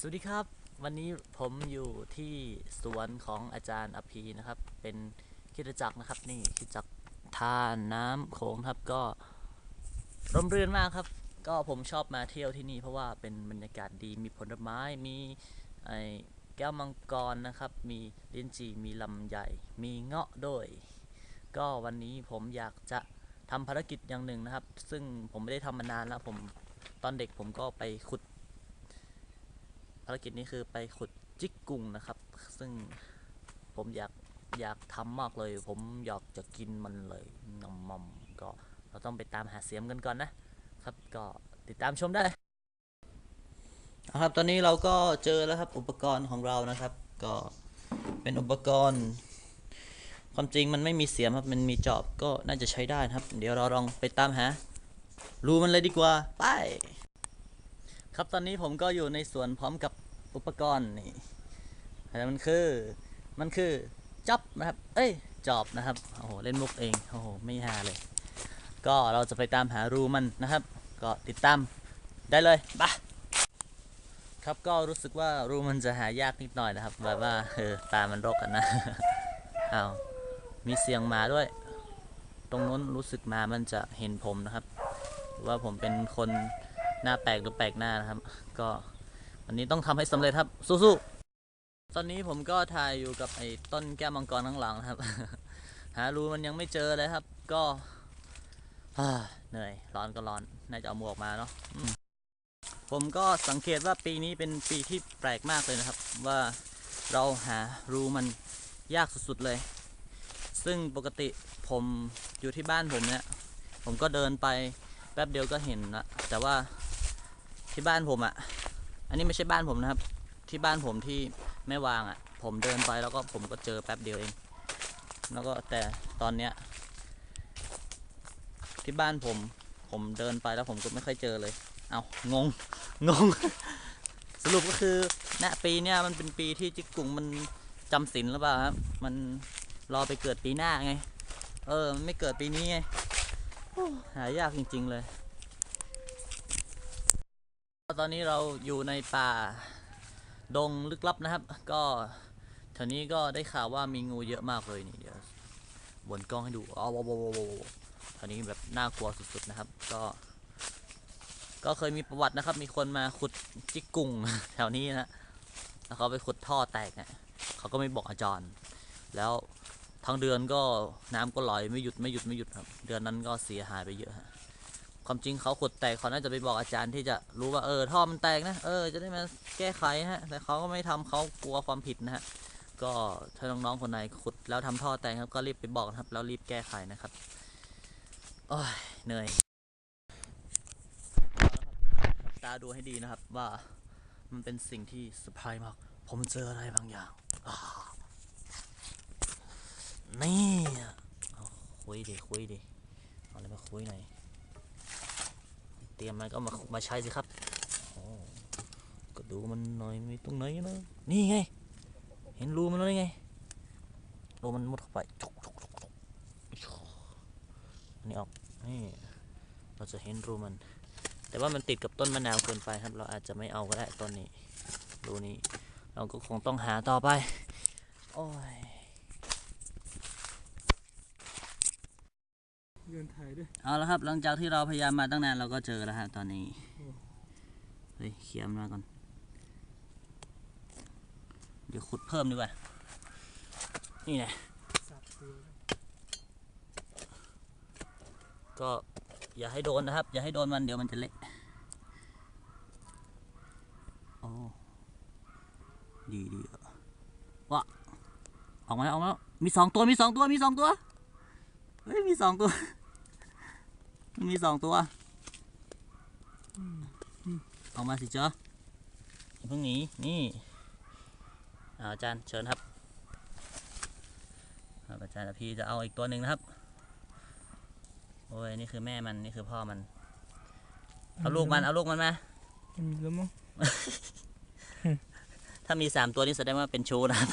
สวัสดีครับ วันนี้ผมอยู่ที่สวนของอาจารย์อภีนะครับ เป็นคิดจักรนะครับ นี่คิดจักรท่าน้ำโขงครับก็ร่มรื่นมากครับ ก็ผมชอบมาเที่ยวที่นี่เพราะว่าเป็นบรรยากาศดีมีผลไม้มีไอแก้วมังกรนะครับ มีลิ้นจี่มีลำไยมีเงาะด้วย ก็วันนี้ผมอยากจะทำภารกิจอย่างหนึ่งนะครับ ซึ่งผมไม่ได้ทำมานานแล้วผมตอนเด็กผมก็ไปขุด ภารกิจนี้คือไปขุดจิกกุ่งนะครับ ซึ่งผมอยากอยากทำมากเลย ผมอยากจะกินมันเลยนมมอมก็เราต้องไปตามหาเสียมกันก่อนนะ ครับก็ติดตามชมได้ครับตอนนี้เราก็เจอแล้วครับอุปกรณ์ของเรานะครับ ก็เป็นอุปกรณ์ ความจริงมันไม่มีเสียมครับมันมีจอบก็น่าจะใช้ได้ครับ เดี๋ยวเราลองไปตามหารูมันเลยดีกว่าไป ครับตอนนี้ผมก็อยู่ในสวนพร้อมกับอุปกรณ์นี่แต่มันคือมันคือจับนะครับ เอ้ยจอบนะครับโอ้โหเล่นมุกเองโอ้โหไม่ฮาเลย ก็เราจะไปตามหารูมันนะครับ ก็ติดตามได้เลยไปะครับก็รู้สึกว่ารูมันจะหายากนิดหน่อยนะครับแบบว่าเออตามันรกกันนะอ้ามีเสียงหมาด้วย ตรงนู้นรู้สึกหมามันจะเห็นผมนะครับว่าผมเป็นคน หน้าแปลกหรือแปลกหน้านะครับ ก็วันนี้ต้องทำให้สำเร็จครับ สู้ๆ ตอนนี้ผมก็ถ่ายอยู่กับไอ้ต้นแก้วมังกรข้างหลังนะครับ หารูมันยังไม่เจอเลยครับ ก็เหนื่อยร้อนก็ร้อน น่าจะเอาหมวกมาเนาะผมก็สังเกตว่าปีนี้เป็นปีที่แปลกมากเลยนะครับ ว่าเราหารูมันยากสุดๆเลย ซึ่งปกติผมอยู่ที่บ้านผมเนี่ย ผมก็เดินไปแป๊บเดียวก็เห็นละแต่ว่า ที่บ้านผมอะ่ะ อันนี้ไม่ใช่บ้านผมนะครับ ที่บ้านผมที่แม่วางอะ่ะ ผมเดินไปแล้วก็ผมก็เจอแป๊บเดียวเอง แล้วก็แต่ตอนเนี้ย ที่บ้านผม ผมเดินไปแล้วผมก็ไม่ค่อยเจอเลย เอางง งง สรุปก็คือณปีเนี้ยมันเป็นปีที่จิกกุ่งมันจำศีลหรือเปล่าครับ มันรอไปเกิดปีหน้าไง เออ มันไม่เกิดปีนี้ไงหายากจริง ๆ เลย ตอนนี้เราอยู่ในป่า ดงลึกลับนะครับ ก็แถวนี้ก็ได้ข่าวว่ามีงูเยอะมากเลยนี่เดี๋ยววนกล้องให้ดูอ๋อว้าวว้าวว้าวว้าวแถวนี้แบบน่ากลัวสุดๆนะครับ ก็ ก็เคยมีประวัตินะครับ มีคนมาขุดจิกกุ่งแถวนี้นะแล้วเขาไปขุดท่อแตกเนี่ยเขาก็ไม่บอกอาจารย์ แล้วทั้งเดือนก็น้ำก็ไหลไม่หยุดไม่หยุดไม่หยุดครับ เดือนนั้นก็เสียหายไปเยอะฮะ ความจริงเขาขุดแตกเขาน่าจะไปบอกอาจารย์ที่จะรู้ว่าเออท่อมันแตกนะเออจะได้มาแก้ไขฮะแต่เขาก็ไม่ทำเขากลัวความผิดนะฮะก็ถ้าน้องๆคนไหนขุดแล้วทำท่อแตกครับก็รีบไปบอกครับแล้วรีบแก้ไขนะครับโอ้ยเหนื่อยตาดูให้ดีนะครับว่ามันเป็นสิ่งที่เซอร์ไพรส์มาก ผมเจออะไรบางอย่างนี่อะเอาคุยดิคุยดิเอาอะไรมาคุยหน่อย เตรียมมันก็มามาใช้สิครับก็ดูมันหน่อยมีตรงไหนนะนี่ไง เห็นรูมันแล้วไงรูมันมุดเข้าไปจุกจุกจุกจุกอันนี้ออกนี่เราจะเห็นรูมัน แต่ว่ามันติดกับต้นมะนาวเกินไปครับ เราอาจจะไม่เอาก็ได้ต้นนี้รูนี้ เราก็คงต้องหาต่อไป โอ้ย เดินถ่ายด้วยเอาละครับ หลังจากที่เราพยายามมาตั้งนานเราก็เจอแล้วฮะตอนนี้เฮ้ยเขียมนมาก่อน เดี๋ยวขุดเพิ่มดีกว่า นี่ไงก็อย่าให้โดนนะครับ อย่าให้โดนมันเดี๋ยวมันจะเละโอ้ดีดีอะวะออกมาแล้วออกมาแล้วมีสองตัวมีสองตัวมีสองตัวเฮ้ยมีสองตัว มีสองตัวออกมาสิเจ้าอย่าเพิ่งหนีนี่อาอาจารย์เชิญครับครับอาจารย์พี่จะเอาอีกตัวหนึ่งนะครับ โอ้ยนี่คือแม่มันนี่คือพ่อมัน เอาลูกมันเอาลูกมันมามันมีแล้วมั้งถ้ามีสามตัวนี่แสดงว่าเป็นชูนะครับ